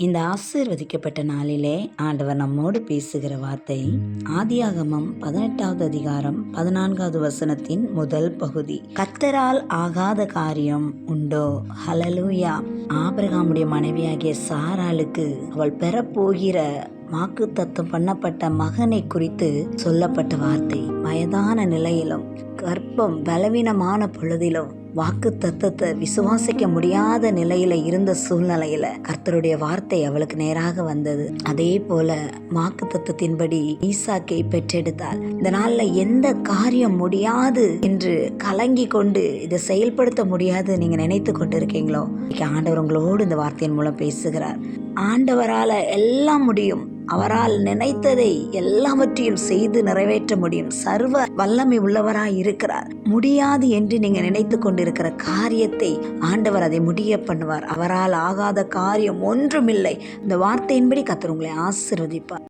இந்த ஆசீர்வதிக்கப்பட்ட நாளிலே ஆண்டவர் நம்மோடு பேசுகிற வார்த்தை ஆதியாகமம் பதினெட்டாவது அதிகாரம் பதினான்காவது வசனத்தின் முதல் பகுதி. கத்தரால் ஆகாத காரியம் உண்டோ? ஹலலூயா ஆபிரகாமுடைய மனைவியாகிய சாராளுக்கு அவள் பெறப்போகிற வாக்கு தத்துவம் பண்ணப்பட்ட மகனை குறித்து சொல்லப்பட்ட வார்த்தை. வயதான நிலையிலும் கர்ப்பம் பலவீனமான பொழுதிலும் வாக்கு தத்துவத்தை விசுவாசிக்க முடியாத நிலையில இருந்த சூழ்நிலையில கர்த்தருடைய வார்த்தை அவளுக்கு நேராக வந்தது. அதே போல வாக்கு தத்துவத்தின்படி ஈசாக்கை பெற்றெடுத்தாள். இந்த நாள்ல எந்த காரியம் முடியாது என்று கலங்கி கொண்டு இதை செயல்படுத்த முடியாது நீங்க நினைத்து கொண்டு இருக்கீங்களோ இன்னைக்கு ஆண்டவர் உங்களோடு இந்த வார்த்தையின் மூலம் பேசுகிறார். ஆண்டவரால எல்லாம் முடியும். அவரால் நினைத்ததை எல்லாவற்றையும் செய்து நிறைவேற்ற முடியும். சர்வ வல்லமை உள்ளவராய் இருக்கிறார். முடியாது என்று நீங்க நினைத்து கொண்டிருக்கிற காரியத்தை ஆண்டவர் அதை முடிய பண்ணுவார். அவரால் ஆகாத காரியம் ஒன்றுமில்லை. இந்த வார்த்தையின்படி கத்தர் உங்களை ஆசிர்வதிப்பார்.